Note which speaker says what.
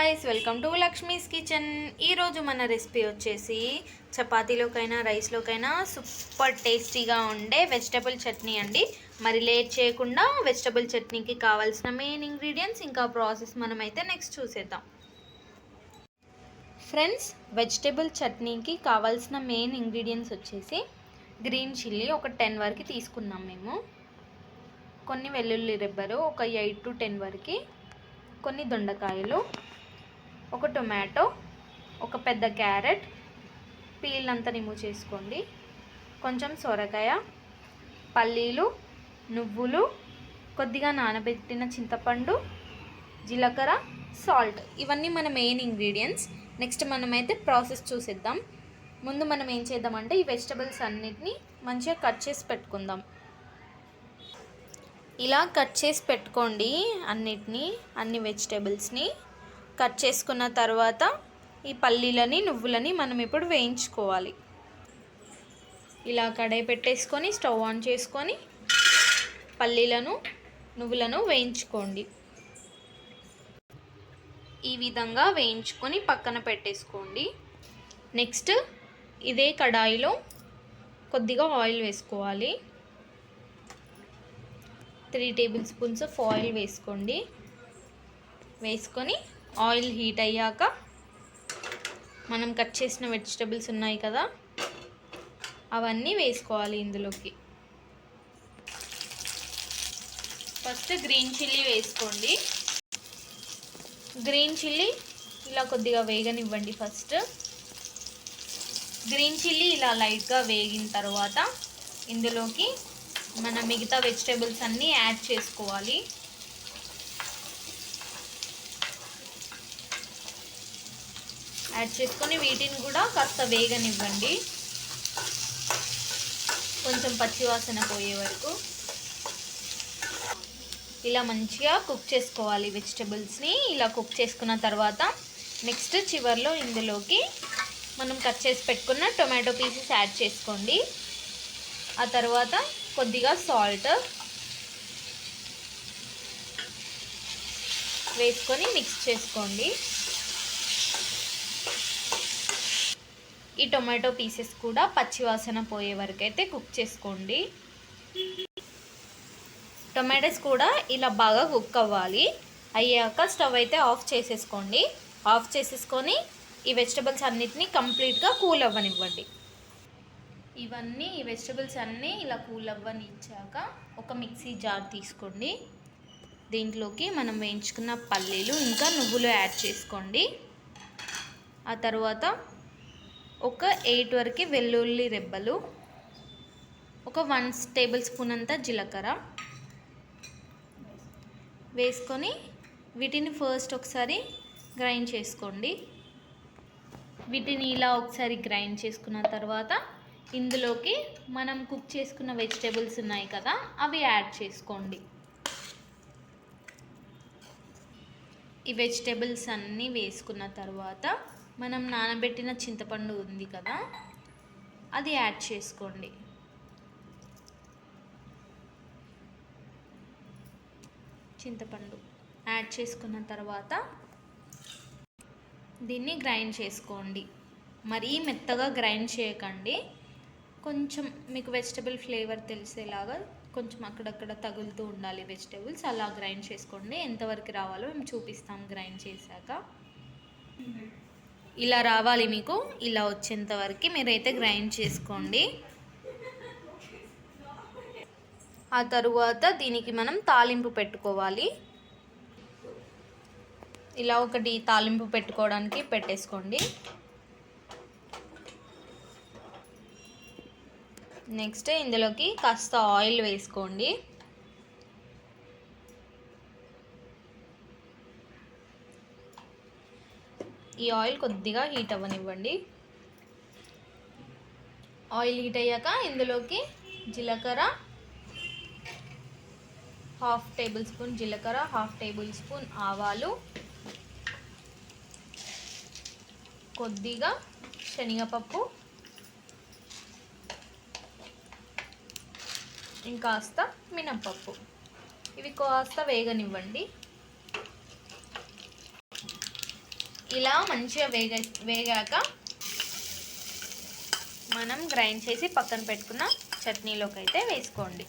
Speaker 1: Guys welcome to Lakshmi's kitchen ఈరోజు మన recipe వచ్చేసి చపాతీలోకైనా రైస్లోకైనా సూపర్ టేస్టీగా ఉండే వెజిటబుల్ చట్నీ అండి. మరి లేట్ చేయకుండా వెజిటబుల్ చట్నీకి కావాల్సిన మెయిన్ ఇంగ్రీడియంట్స్ ఇంకా ప్రాసెస్ మనమైతే నెక్స్ట్ చూసేద్దాం. ఫ్రెండ్స్ వెజిటబుల్ చట్నీకి కావాల్సిన మెయిన్ ఇంగ్రీడియంట్స్ వచ్చేసి గ్రీన్ చిల్లీ ఒక టెన్ వరకు తీసుకున్నాం మేము. కొన్ని వెల్లుల్లి రిబ్బరు ఒక ఎయిట్ టు టెన్ వరకు. కొన్ని దొండకాయలు ఒక టొమాటో ఒక పెద్ద క్యారెట్ పీల్ అంతా రిమూవ్ చేసుకోండి. కొంచెం సొరకాయ పల్లీలు నువ్వులు కొద్దిగా నానబెట్టిన చింతపండు జీలకర్ర సాల్ట్. ఇవన్నీ మన మెయిన్ ఇంగ్రీడియంట్స్. నెక్స్ట్ మనమైతే ప్రాసెస్ చూసేద్దాం. ముందు మనం ఏం చేద్దామంటే ఈ వెజిటబుల్స్ అన్నిటిని మంచిగా కట్ చేసి పెట్టుకుందాం. ఇలా కట్ చేసి పెట్టుకోండి అన్నిటినీ అన్ని వెజిటేబుల్స్ని. కట్ చేసుకున్న తర్వాత ఈ పల్లీలని నువ్వులని మనం ఇప్పుడు వేయించుకోవాలి. ఇలా కడాయి పెట్టేసుకొని స్టవ్ ఆన్ చేసుకొని పల్లీలను నువ్వులను వేయించుకోండి. ఈ విధంగా వేయించుకొని పక్కన పెట్టేసుకోండి. నెక్స్ట్ ఇదే కడాయిలో కొద్దిగా ఆయిల్ వేసుకోవాలి. Three tablespoons of oil వేసుకోండి. వేసుకొని ఆయిల్ హీట్ అయ్యాక మనం కట్ చేసిన వెజిటబుల్స్ ఉన్నాయి కదా అవన్నీ వేసుకోవాలి ఇందులోకి. ఫస్ట్ గ్రీన్ చిల్లీ వేసుకోండి. గ్రీన్ చిల్లీ ఇలా కొద్దిగా వేగనివ్వండి ఫస్ట్. గ్రీన్ చిల్లీ ఇలా లైట్గా వేగిన తర్వాత ఇందులోకి మన మిగతా వెజిటేబుల్స్ అన్నీ యాడ్ చేసుకోవాలి. యాడ్ చేసుకొని వీటిని కూడా కాస్త వేగనివ్వండి. కొంచెం పచ్చివాసన పోయే వరకు. ఇలా మంచిగా కుక్ చేసుకోవాలి వెజిటబుల్స్ని. ఇలా కుక్ చేసుకున్న తర్వాత నెక్స్ట్ చివరిలో ఇందులోకి మనం కట్ చేసి పెట్టుకున్న టొమాటో పీసెస్ యాడ్ చేసుకోండి. ఆ తర్వాత కొద్దిగా సాల్ట్ వేసుకొని మిక్స్ చేసుకోండి. ఈ టొమాటో పీసెస్ కూడా పచ్చివాసన పోయే వరకు అయితే కుక్ చేసుకోండి. టొమాటోస్ కూడా ఇలా బాగా కుక్ అవ్వాలి. అయ్యాక స్టవ్ అయితే ఆఫ్ చేసేసుకోండి. ఆఫ్ చేసేసుకొని ఈ వెజిటబుల్స్ అన్నిటినీ కంప్లీట్గా కూల్ అవ్వనివ్వండి. ఇవన్నీ ఈ వెజిటబుల్స్ అన్నీ ఇలా కూల్ అవ్వని ఇచ్చాక ఒక మిక్సీ జార్ తీసుకోండి. దీంట్లోకి మనం వేయించుకున్న పల్లీలు ఇంకా నువ్వులు యాడ్ చేసుకోండి. ఆ తర్వాత ఒక ఎయిట్ వరకు వెల్లుల్లి రెబ్బలు ఒక వన్ టేబుల్ స్పూన్ అంతా జీలకర్ర వేసుకొని వీటిని ఫస్ట్ ఒకసారి గ్రైండ్ చేసుకోండి. వీటిని ఇలా ఒకసారి గ్రైండ్ చేసుకున్న తర్వాత ఇందులోకి మనం కుక్ చేసుకున్న వెజిటేబుల్స్ ఉన్నాయి కదా అవి యాడ్ చేసుకోండి. ఈ వెజిటేబుల్స్ అన్నీ వేసుకున్న తర్వాత మనం నానబెట్టిన చింతపండు ఉంది కదా అది యాడ్ చేసుకోండి. చింతపండు యాడ్ చేసుకున్న తర్వాత దీన్ని గ్రైండ్ చేసుకోండి. మరీ మెత్తగా గ్రైండ్ చేయకండి. కొంచెం మీకు వెజిటబుల్ ఫ్లేవర్ తెలిసేలాగా కొంచెం అక్కడక్కడ తగులుతూ ఉండాలి వెజిటబుల్స్. అలా గ్రైండ్ చేసుకోండి. ఎంతవరకు రావాలో మేము చూపిస్తాం గ్రైండ్ చేశాక. ఇలా రావాలి మీకు. ఇలా వచ్చేంత వరకు మీరైతే గ్రైండ్ చేసుకోండి. ఆ తరువాత దీనికి మనం తాలింపు పెట్టుకోవాలి. ఇలా ఒకటి తాలింపు పెట్టుకోవడానికి పెట్టేసుకోండి. నెక్స్ట్ ఇందులోకి కాస్త ఆయిల్ వేసుకోండి. ఈ ఆయిల్ కొద్దిగా హీట్ అవ్వనివ్వండి. ఆయిల్ హీట్ అయ్యాక ఇందులోకి జీలకర్ర హాఫ్ టేబుల్ స్పూన్ జీలకర్ర హాఫ్ టేబుల్ స్పూన్ ఆవాలు. కొద్దిగా శనగపప్పు. ఇంకాస్త మినప్పప్పు. ఇవి కాస్త వేగనివ్వండి. ఇలా మంచిగా వేగ వేగాక మనం గ్రైండ్ చేసి పక్కన పెట్టుకున్న చట్నీలోకి అయితే వేసుకోండి.